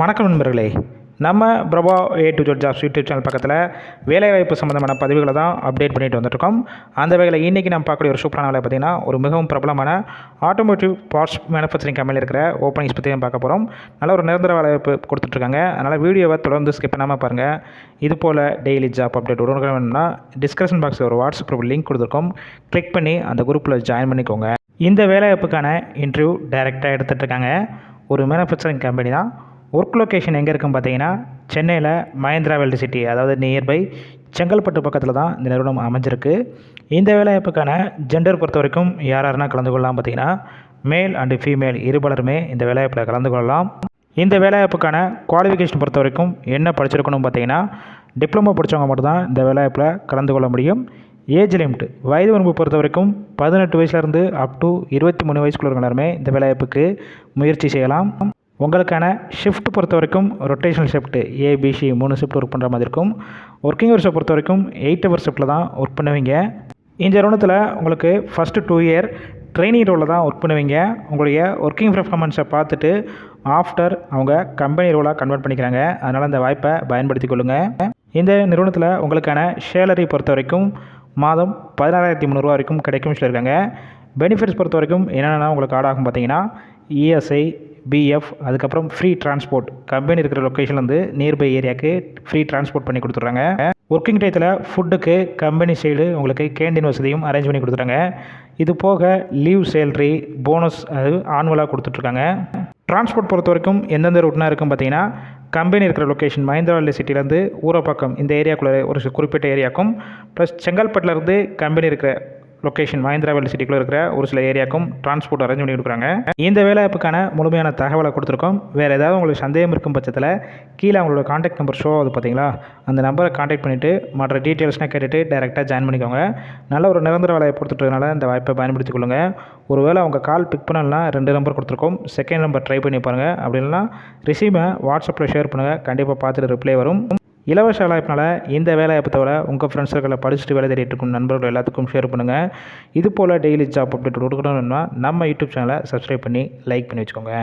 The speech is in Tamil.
வணக்கம் நண்பர்களே. நம்ம Prabha A to Z jobs YouTube channel பக்கத்தில் வேலைவாய்ப்பு சம்மந்தமான பதிவுகளை தான் அப்டேட் பண்ணிட்டு வந்துட்டுருக்கோம். அந்த வகையில் இன்றைக்கி நம்ம பார்க்கக்கூடிய ஒரு சூப்பரான வேலை பார்த்திங்கன்னா ஒரு மிகவும் பிரபலமான ஆட்டோமோட்டிவ் பார்ட்ஸ் மேனுஃபேக்சரிங் கம்பெனியில் இருக்கிற ஓப்பனிங்ஸ் பற்றி பார்க்க போகிறோம் நல்ல ஒரு நிரந்தர வேலைவாய்ப்பு கொடுத்துட்ருக்காங்க அதனால் வீடியோவை தொடர்ந்து ஸ்கிப் பண்ணாமல் பாருங்கள் இது போல் டெய்லி ஜாப் அப்டேட் உடனே வேணும்னா டிஸ்கிரிப்ஷன் பாக்ஸில் ஒரு வாட்ஸ்அப் குரூப் லிங்க் கொடுத்துருக்கோம். கிளிக் பண்ணி அந்த குரூப்பில் ஜாயின் பண்ணிக்கோங்க. இந்த வேலைவாய்ப்புக்கான இன்டர்வியூ டைரெக்டாக எடுத்துகிட்டு இருக்காங்க ஒரு மேனுஃபேக்சரிங் கம்பெனி தான். ஒர்க் லொக்கேஷன் எங்கே இருக்குன்னு பார்த்தீங்கன்னா சென்னையில் மகேந்திரா வெல்டு சிட்டி அதாவது நியர்பை செங்கல்பட்டு பக்கத்தில் தான் இந்த நிறுவனம் அமைஞ்சிருக்கு. இந்த வேலைவாய்ப்புக்கான ஜெண்டர் பொறுத்த வரைக்கும் யார் யாருன்னா கலந்து கொள்ளலாம் பார்த்தீங்கன்னா மேல் அண்டு ஃபீமேல் இருபலருமே இந்த வேலைவாய்ப்பில் கலந்து கொள்ளலாம். இந்த வேலைவாய்ப்புக்கான குவாலிஃபிகேஷன் பொறுத்த வரைக்கும் என்ன படிச்சிருக்கணும் பார்த்தீங்கன்னா டிப்ளமோ படித்தவங்க மட்டும்தான் இந்த வேலைவாய்ப்பில் கலந்து கொள்ள முடியும். ஏஜ் லிமிட் வயது வரம்பு பொறுத்த வரைக்கும் பதினெட்டு வயசுலேருந்து அப் டு இருபத்தி மூணு வயசுக்குள்ள எல்லாருமே இந்த வேலைவாய்ப்புக்கு முயற்சி செய்யலாம். உங்களுக்கான ஷிஃப்ட் பொறுத்த வரைக்கும் ரொட்டேஷனல் ஷிஃப்ட் ஏபிசி மூணு ஷிஃப்ட் ஒர்க் பண்ணுற மாதிரி இருக்கும். ஒர்க்கிங் ஹவர்ஸை பொறுத்த வரைக்கும் எயிட் ஹவர் ஷிஃப்ட்டில் தான் ஒர்க் பண்ணுவீங்க. இந்த நிறுவனத்தில் உங்களுக்கு ஃபஸ்ட்டு டூ இயர் ட்ரைனிங் ரோலில் தான் ஒர்க் பண்ணுவீங்க. உங்களுடைய ஒர்க்கிங் பெர்ஃபார்மன்ஸை பார்த்துட்டு ஆஃப்டர் அவங்க கம்பெனி ரோலாக கன்வெர்ட் பண்ணிக்கிறாங்க. அதனால் அந்த வாய்ப்பை பயன்படுத்தி கொள்ளுங்கள் இந்த நிறுவனத்தில் உங்களுக்கான சேலரி பொறுத்த வரைக்கும் மாதம் பதினாறாயிரத்தி முந்நூறுரூவா வரைக்கும் கிடைக்கும் சொல்லியிருக்காங்க. பெனிஃபிட்ஸ் பொறுத்த வரைக்கும் என்னென்னா உங்களுக்கு ஆட் ஆகும் பார்த்தீங்கன்னா இஎஸ்ஐ பிஎஃப் அதுக்கப்புறம் ஃப்ரீ டிரான்ஸ்போர்ட் கம்பெனி இருக்கிற லொக்கேஷன்லேருந்து நியர்பை ஏரியாவுக்கு ஃப்ரீ டிரான்ஸ்போர்ட் பண்ணி கொடுத்துட்றாங்க. ஒர்க்கிங் டயத்தில் ஃபுட்டுக்கு கம்பெனி சைடு உங்களுக்கு கேண்டீன் வசதியும் அரேஞ்ச் பண்ணி கொடுத்துட்றாங்க. இது போக லீவ் சேலரி போனஸ் அது ஆனுவலாக கொடுத்துட்ருக்காங்க. டிரான்ஸ்போர்ட் பொறுத்த வரைக்கும் எந்தெந்த ரூட்னா இருக்கும் பார்த்தீங்கன்னா கம்பெனி இருக்கிற லொக்கேஷன் மஹிந்திராவல்லி சிட்டிலேருந்து ஊரப்பாக்கம் இந்த ஏரியாக்குள்ளே ஒரு குறிப்பிட்ட ஏரியாக்கும் ப்ளஸ் செங்கல்பட்டுலேருந்து கம்பெனி இருக்கிற லொக்கேஷன் மஹிந்திராவல்லி சிட்டிக்குள்ளே இருக்கிற ஒரு சில ஏரியாக்கும் டிரான்ஸ்போர்ட் அரேஞ்ச் பண்ணி கொடுக்குறாங்க. இந்த வேலைவாய்ப்புக்கான முழுமையான தகவலை கொடுத்துருக்கோம். வேறு ஏதாவது உங்களுக்கு சந்தேகம் இருக்கும் பட்சத்தில் கீழே அவங்களோட காண்டாக்ட் நம்பர் ஷோ ஆகுது பார்த்தீங்களா அந்த நம்பரை காண்டாக்ட் பண்ணிவிட்டு மற்ற டீட்டெயில்ஸ்னால் கேட்டுட்டு டேரெக்டாக ஜாயின் பண்ணிக்கோங்க. நல்ல ஒரு நிரந்தர வேலையை கொடுத்துட்டதுனால இந்த வாய்ப்பை பயன்படுத்திக் கொள்ளுங்கள் ஒருவேளை அவங்க கால் பிக் பண்ணலாம் ரெண்டு நம்பர் கொடுத்துருக்கோம். செகண்ட் நம்பர் ட்ரை பண்ணி பாருங்கள் அப்படி இல்லைனா வாட்ஸ்அப்பில் ஷேர் பண்ணுங்கள் கண்டிப்பாக பார்த்துட்டு ரிப்ளை வரும். இலவச வேலைவாய்ப்பினால இந்த வேலைவாய்ப்பு தவிர உங்கள் ஃப்ரெண்ட்ஸ் சர்க்கிளில் படிச்சுட்டு வேலை தேடிட்டு இருக்கும் நண்பர்கள் எல்லாத்துக்கும் ஷேர் பண்ணுங்கள் இது போல் டெய்லி ஜாப் அப்டேட் கொடுக்கணும்னா நம்ம யூடியூப் சேனலை சப்ஸ்கிரைப் பண்ணி லைக் பண்ணி வச்சுக்கோங்க.